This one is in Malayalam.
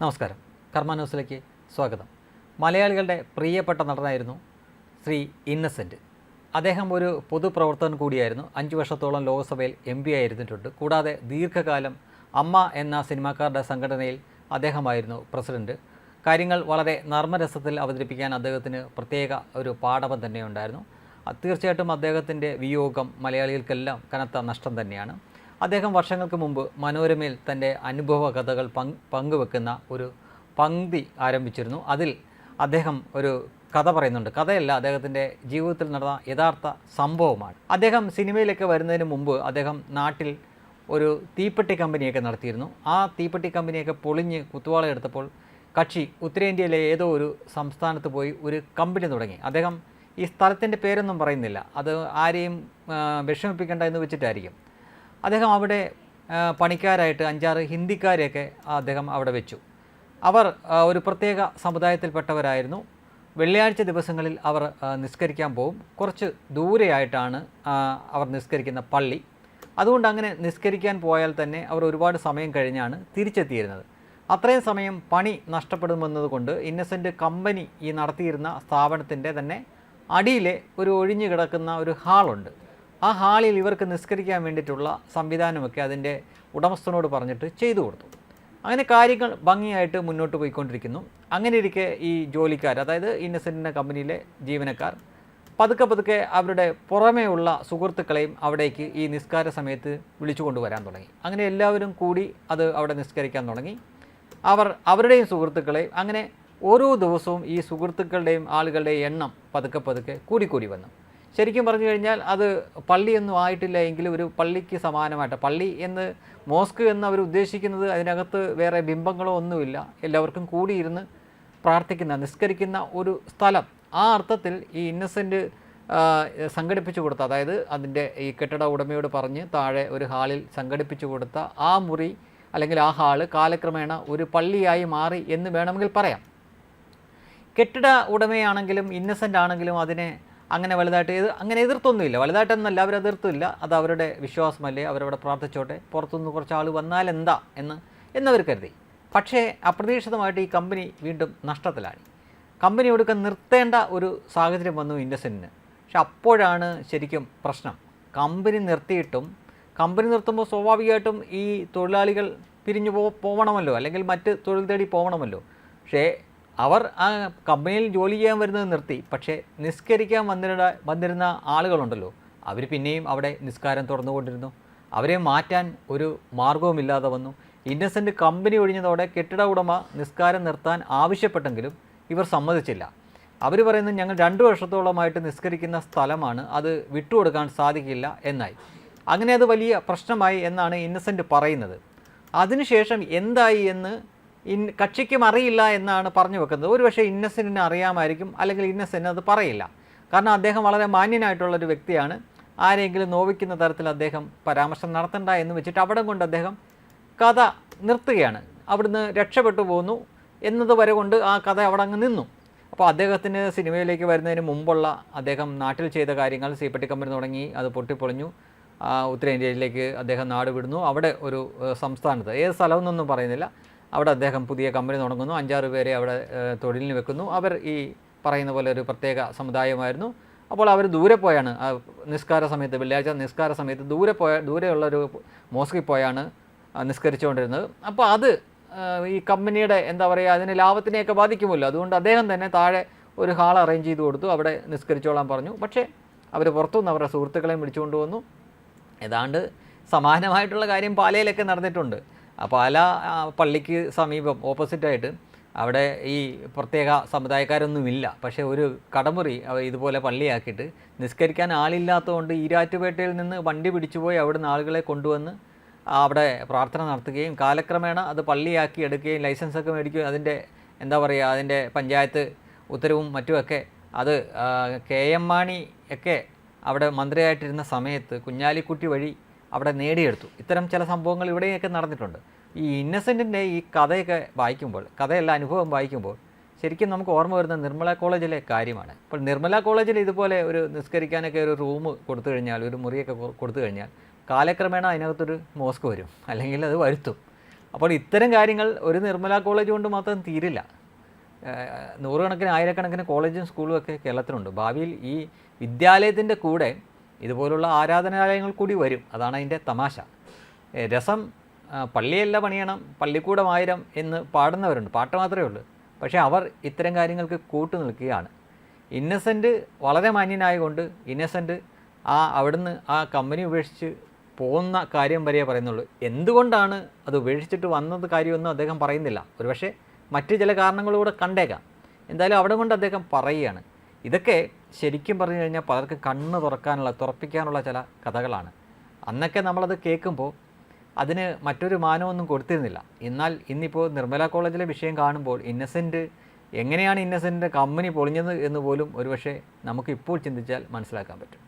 നമസ്കാരം. കർമ്മ ന്യൂസിലേക്ക് സ്വാഗതം. മലയാളികളുടെ പ്രിയപ്പെട്ട നടനായിരുന്നു ശ്രീ ഇന്നസെന്റ് അദ്ദേഹം ഒരു പൊതുപ്രവർത്തകൻ കൂടിയായിരുന്നു. അഞ്ച് വർഷത്തോളം ലോക്സഭയിൽ എം പി ആയിരുന്നിട്ടുണ്ട്. കൂടാതെ ദീർഘകാലം അമ്മ എന്ന സിനിമാക്കാരുടെ സംഘടനയിൽ അദ്ദേഹമായിരുന്നു പ്രസിഡന്റ് കാര്യങ്ങൾ വളരെ നർമ്മരസത്തിൽ അവതരിപ്പിക്കാൻ അദ്ദേഹത്തിന് പ്രത്യേക ഒരു പാഠപം തന്നെയുണ്ടായിരുന്നു. തീർച്ചയായിട്ടും അദ്ദേഹത്തിന്റെ വിയോഗം മലയാളികൾക്കെല്ലാം കനത്ത നഷ്ടം തന്നെയാണ്. അദ്ദേഹം വർഷങ്ങൾക്ക് മുമ്പ് മനോരമയിൽ തന്റെ അനുഭവ കഥകൾ പങ്ക് പങ്കുവെക്കുന്ന ഒരു പങ്ക്തി ആരംഭിച്ചിരുന്നു. അതിൽ അദ്ദേഹം ഒരു കഥ പറയുന്നുണ്ട്. കഥയല്ല അദ്ദേഹത്തിന്റെ ജീവിതത്തിൽ നടന്ന യഥാർത്ഥ സംഭവമാണ്. അദ്ദേഹം സിനിമയിലേക്ക് വരുന്നതിന് മുമ്പ് അദ്ദേഹം നാട്ടിൽ ഒരു തീപ്പെട്ടി കമ്പനിയൊക്കെ നടത്തിയിരുന്നു. ആ തീപ്പെട്ടി കമ്പനിയൊക്കെ പൊളിഞ്ഞ് കുത്തുവാള എടുത്തപ്പോൾ കക്ഷി ഉത്തരേന്ത്യയിലെ ഏതോ ഒരു സംസ്ഥാനത്ത് പോയി ഒരു കമ്പനി തുടങ്ങി. അദ്ദേഹം ഈ സ്ഥലത്തിന്റെ പേരൊന്നും പറയുന്നില്ല. അത് ആരെയും വിഷമിപ്പിക്കേണ്ട എന്ന് വെച്ചിട്ടായിരിക്കും. അദ്ദേഹം അവിടെ പണിക്കാരായിട്ട് അഞ്ചാറ് ഹിന്ദിക്കാരെയൊക്കെ അദ്ദേഹം അവിടെ വെച്ചു. അവർ ഒരു പ്രത്യേക സമുദായത്തിൽപ്പെട്ടവരായിരുന്നു. വെള്ളിയാഴ്ച ദിവസങ്ങളിൽ അവർ നിസ്കരിക്കാൻ പോകും. കുറച്ച് ദൂരെയായിട്ടാണ് അവർ നിസ്കരിക്കുന്ന പള്ളി. അതുകൊണ്ട് അങ്ങനെ നിസ്കരിക്കാൻ പോയാൽ തന്നെ അവർ ഒരുപാട് സമയം കഴിഞ്ഞാണ് തിരിച്ചെത്തിയിരുന്നത്. അത്രയും സമയം പണി നഷ്ടപ്പെടുമെന്നതുകൊണ്ട് ഇന്നസെന്റ് കമ്പനി ഈ നടത്തിയിരുന്ന സ്ഥാപനത്തിന്റെ തന്നെ അടിയിലെ ഒരു ഒഴിഞ്ഞു കിടക്കുന്ന ഒരു ഹാളുണ്ട്. ആ ഹാളിൽ ഇവർക്ക് നിസ്കരിക്കാൻ വേണ്ടിയിട്ടുള്ള സംവിധാനമൊക്കെ അതിന്റെ ഉടമസ്ഥനോട് പറഞ്ഞിട്ട് ചെയ്തു കൊടുത്തു. അങ്ങനെ കാര്യങ്ങൾ ഭംഗിയായിട്ട് മുന്നോട്ട് പോയിക്കൊണ്ടിരിക്കുന്നു. അങ്ങനെ ഇരിക്കെ ഈ ജോലിക്കാർ അതായത് ഇന്നസെന്റിന്റെ കമ്പനിയിലെ ജീവനക്കാർ പതുക്കെ പതുക്കെ അവരുടെ പുറമേയുള്ള സുഹൃത്തുക്കളെയും അവിടേക്ക് ഈ നിസ്കാര സമയത്ത് വിളിച്ചു കൊണ്ടുവരാൻ തുടങ്ങി. അങ്ങനെ എല്ലാവരും കൂടി അത് അവിടെ നിസ്കരിക്കാൻ തുടങ്ങി. അവർ അവരുടെയും സുഹൃത്തുക്കളെയും അങ്ങനെ ഓരോ ദിവസവും ഈ സുഹൃത്തുക്കളുടെയും ആളുകളുടെയും എണ്ണം പതുക്കെ പതുക്കെ കൂടിക്കൂടി വന്നു. ശരിക്കും പറഞ്ഞു കഴിഞ്ഞാൽ അത് പള്ളിയൊന്നും ആയിട്ടില്ല എങ്കിൽ ഒരു പള്ളിക്ക് സമാനമായിട്ട്. പള്ളി എന്ന് മോസ്ക് എന്ന് അവർ ഉദ്ദേശിക്കുന്നത് അതിനകത്ത് വേറെ ബിംബങ്ങളോ ഒന്നുമില്ല. എല്ലാവർക്കും കൂടിയിരുന്ന് പ്രാർത്ഥിക്കുന്ന നിസ്കരിക്കുന്ന ഒരു സ്ഥലം. ആ അർത്ഥത്തിൽ ഈ ഇന്നസെന്റ് സംഘടിപ്പിച്ചു കൊടുത്ത അതായത് അതിന്റെ ഈ കെട്ടിട ഉടമയോട് പറഞ്ഞ് താഴെ ഒരു ഹാളിൽ സംഘടിപ്പിച്ചു കൊടുത്ത ആ മുറി അല്ലെങ്കിൽ ആ ഹാൾ കാലക്രമേണ ഒരു പള്ളിയായി മാറി എന്ന് വേണമെങ്കിൽ പറയാം. കെട്ടിട ഉടമയാണെങ്കിലും ഇന്നസെന്റ് ആണെങ്കിലും അതിനെ അങ്ങനെ വലുതായിട്ട് എതിർ അങ്ങനെ എതിർത്തൊന്നുമില്ല. വലുതായിട്ടൊന്നല്ല അവർ എതിർത്തില്ല. അത് അവരുടെ വിശ്വാസമല്ലേ? അവരവിടെ പ്രാർത്ഥിച്ചോട്ടെ. പുറത്തുനിന്ന് കുറച്ച് ആൾ വന്നാൽ എന്താ എന്ന് എന്നവർ കരുതി. പക്ഷേ അപ്രതീക്ഷിതമായിട്ട് ഈ കമ്പനി വീണ്ടും നഷ്ടത്തിലാണ് കമ്പനി കൊടുക്കാൻ നിർത്തേണ്ട ഒരു സാഹചര്യം വന്നു ഇൻഡസിന്. പക്ഷെ അപ്പോഴാണ് ശരിക്കും പ്രശ്നം. കമ്പനി നിർത്തിയിട്ടും കമ്പനി നിർത്തുമ്പോൾ സ്വാഭാവികമായിട്ടും ഈ തൊഴിലാളികൾ പിരിഞ്ഞു പോ പോകണമല്ലോ അല്ലെങ്കിൽ മറ്റ് തൊഴിൽ തേടി പോകണമല്ലോ പക്ഷേ അവർ ആ കമ്പനിയിൽ ജോലി ചെയ്യാൻ വരുന്നത് നിർത്തി. പക്ഷേ നിസ്കരിക്കാൻ വന്നിരുന്ന വന്നിരുന്ന ആളുകളുണ്ടല്ലോ. അവർ പിന്നെയും അവിടെ നിസ്കാരം തുറന്നുകൊണ്ടിരുന്നു അവരെ മാറ്റാൻ ഒരു മാർഗവുമില്ലാതെ വന്നു. ഇന്നസെന്റ് കമ്പനി ഒഴിഞ്ഞതോടെ കെട്ടിട ഉടമ നിസ്കാരം നിർത്താൻ ആവശ്യപ്പെട്ടെങ്കിലും ഇവർ സമ്മതിച്ചില്ല. അവർ പറയുന്നത് ഞങ്ങൾ രണ്ട് വർഷത്തോളമായിട്ട് നിസ്കരിക്കുന്ന സ്ഥലമാണ്. അത് വിട്ടുകൊടുക്കാൻ സാധിക്കില്ല എന്നായി. അങ്ങനെ അത് വലിയ പ്രശ്നമായി എന്നാണ് ഇന്നസെന്റ് പറയുന്നത്. അതിനുശേഷം എന്തായി എന്ന് ഇൻ കക്ഷിക്കും അറിയില്ല എന്നാണ് പറഞ്ഞു വെക്കുന്നത്. ഒരുപക്ഷെ ഇന്നസെന്റിന് അറിയാമായിരിക്കും അല്ലെങ്കിൽ ഇന്നസെന്റ് അത് പറയില്ല. കാരണം അദ്ദേഹം വളരെ മാന്യനായിട്ടുള്ളൊരു വ്യക്തിയാണ്. ആരെങ്കിലും നോവിക്കുന്ന തരത്തിൽ അദ്ദേഹം പരാമർശം നടത്തണ്ട എന്ന് വെച്ചിട്ട് അവിടെ കൊണ്ട് അദ്ദേഹം കഥ നിർത്തുകയാണ്. അവിടുന്ന് രക്ഷപ്പെട്ടു പോകുന്നു എന്നത് വരെ കൊണ്ട് ആ കഥ അവിടെ അങ്ങ് നിന്നു. അപ്പോൾ അദ്ദേഹത്തിന് സിനിമയിലേക്ക് വരുന്നതിന് മുമ്പുള്ള അദ്ദേഹം നാട്ടിൽ ചെയ്ത കാര്യങ്ങൾ സീപ്പട്ടി കമ്പനി തുടങ്ങി അത് പൊട്ടിപ്പൊളിഞ്ഞു. ഉത്തരേന്ത്യയിലേക്ക് അദ്ദേഹം നാട് വിടുന്നു. അവിടെ ഒരു സംസ്ഥാനത്ത് ഏത് സ്ഥലമെന്നൊന്നും പറയുന്നില്ല. അവിടെ അദ്ദേഹം പുതിയ കമ്പനി തുടങ്ങുന്നു. അഞ്ചാറ് പേരെ അവിടെ തൊഴിലിന് വെക്കുന്നു. അവർ ഈ പറയുന്ന പോലെ ഒരു പ്രത്യേക സമുദായമായിരുന്നു. അപ്പോൾ അവർ ദൂരെ പോയാണ്. നിസ്കാര സമയത്ത് വെള്ളിയാഴ്ച നിസ്കാര സമയത്ത് ദൂരെ പോയ ദൂരെയുള്ളൊരു മോസ്കിൽ പോയാണ് നിസ്കരിച്ചുകൊണ്ടിരുന്നത്. അപ്പോൾ അത് ഈ കമ്പനിയുടെ എന്താ പറയുക അതിന് ലാഭത്തിനെയൊക്കെ ബാധിക്കുമല്ലോ. അതുകൊണ്ട് അദ്ദേഹം തന്നെ താഴെ ഒരു ഹാൾ അറേഞ്ച് ചെയ്ത് കൊടുത്തു. അവിടെ നിസ്കരിച്ചോളാൻ പറഞ്ഞു. പക്ഷേ അവർ പുറത്തുനിന്ന് അവരുടെ സുഹൃത്തുക്കളെയും വിളിച്ചുകൊണ്ട് വന്നു. ഏതാണ്ട് സമാനമായിട്ടുള്ള കാര്യം പാലയിലൊക്കെ നടന്നിട്ടുണ്ട്. പാല അല പള്ളിക്ക് സമീപം ഓപ്പോസിറ്റായിട്ട് അവിടെ ഈ പ്രത്യേക സമുദായക്കാരൊന്നുമില്ല. പക്ഷേ ഒരു കടമുറി ഇതുപോലെ പള്ളിയാക്കിയിട്ട് നിസ്കരിക്കാൻ ആളില്ലാത്തതുകൊണ്ട് ഈരാറ്റുപേട്ടയിൽ നിന്ന് വണ്ടി പിടിച്ചുപോയി അവിടുന്ന് ആളുകളെ കൊണ്ടുവന്ന് അവിടെ പ്രാർത്ഥന നടത്തുകയും കാലക്രമേണ അത് പള്ളിയാക്കി എടുക്കുകയും ലൈസൻസൊക്കെ മേടിക്കുകയും അതിന്റെ എന്താ പറയുക അതിന്റെ പഞ്ചായത്ത് ഉത്തരവും മറ്റുമൊക്കെ അത് കെ എം മാണി ഒക്കെ അവിടെ മന്ത്രിയായിട്ടിരുന്ന സമയത്ത് കുഞ്ഞാലിക്കുട്ടി വഴി അവിടെ നേടിയെടുത്തു. ഇത്തരം ചില സംഭവങ്ങൾ ഇവിടെയൊക്കെ നടന്നിട്ടുണ്ട്. ഈ ഇന്നസെന്റിന്റെ ഈ കഥയൊക്കെ വായിക്കുമ്പോൾ കഥയല്ല അനുഭവം വായിക്കുമ്പോൾ ശരിക്കും നമുക്ക് ഓർമ്മ വരുന്ന നിർമ്മല കോളേജിലെ കാര്യമാണ്. ഇപ്പോൾ നിർമ്മല കോളേജിൽ ഇതുപോലെ ഒരു നിസ്കരിക്കാനൊക്കെ ഒരു റൂം കൊടുത്തു കഴിഞ്ഞാൽ ഒരു മുറിയൊക്കെ കൊടുത്തു കഴിഞ്ഞാൽ കാലക്രമേണ അതിനകത്തൊരു മോസ്ക് വരും അല്ലെങ്കിൽ അത് വരുത്തും. അപ്പോൾ ഇത്തരം കാര്യങ്ങൾ ഒരു നിർമ്മല കോളേജ് കൊണ്ട് മാത്രം തീരില്ല. നൂറുകണക്കിന് ആയിരക്കണക്കിന് കോളേജും സ്കൂളും ഒക്കെ കേരളത്തിലുണ്ട്. ഭാവിയിൽ ഈ വിദ്യാലയത്തിന്റെ കൂടെ ഇതുപോലുള്ള ആരാധനാലയങ്ങൾ കൂടി വരും. അതാണ് അതിന്റെ തമാശ. രസം പള്ളിയല്ല പണിയണം പള്ളിക്കൂടമായിരം എന്ന് പാടുന്നവരുണ്ട്. പാട്ട് മാത്രമേ ഉള്ളൂ. പക്ഷേ അവർ ഇത്തരം കാര്യങ്ങൾക്ക് കൂട്ടു നിൽക്കുകയാണ്. ഇന്നസെന്റ് വളരെ മാന്യനായതുകൊണ്ട് ഇന്നസെന്റ് ആ അവിടുന്ന് ആ കമ്പനി ഉപേക്ഷിച്ച് പോകുന്ന കാര്യം വരെ പറയുന്നുള്ളൂ. എന്തുകൊണ്ടാണ് അത് ഉപേക്ഷിച്ചിട്ട് വന്നത് കാര്യമൊന്നും അദ്ദേഹം പറയുന്നില്ല. ഒരുപക്ഷെ മറ്റ് ചില കാരണങ്ങളൂടെ കണ്ടേക്കാം. എന്തായാലും അവിടെ കൊണ്ട് അദ്ദേഹം പറയുകയാണ്. ഇതൊക്കെ ശരിക്കും പറഞ്ഞു കഴിഞ്ഞാൽ പലർക്കും കണ്ണ് തുറക്കാനുള്ള തുറപ്പിക്കാനുള്ള ചില കഥകളാണ്. അന്നൊക്കെ നമ്മളത് കേൾക്കുമ്പോൾ അതിന് മറ്റൊരു മാനമൊന്നും കൊടുത്തിരുന്നില്ല. എന്നാൽ ഇന്നിപ്പോൾ നിർമ്മല കോളേജിലെ വിഷയം കാണുമ്പോൾ ഇന്നസെന്റ് എങ്ങനെയാണ് ഇന്നസെന്റിന്റെ കമ്പനി പൊളിഞ്ഞത് എന്ന് പോലും ഒരുപക്ഷെ നമുക്ക് ഇപ്പോൾ ചിന്തിച്ചാൽ മനസ്സിലാക്കാൻ പറ്റും.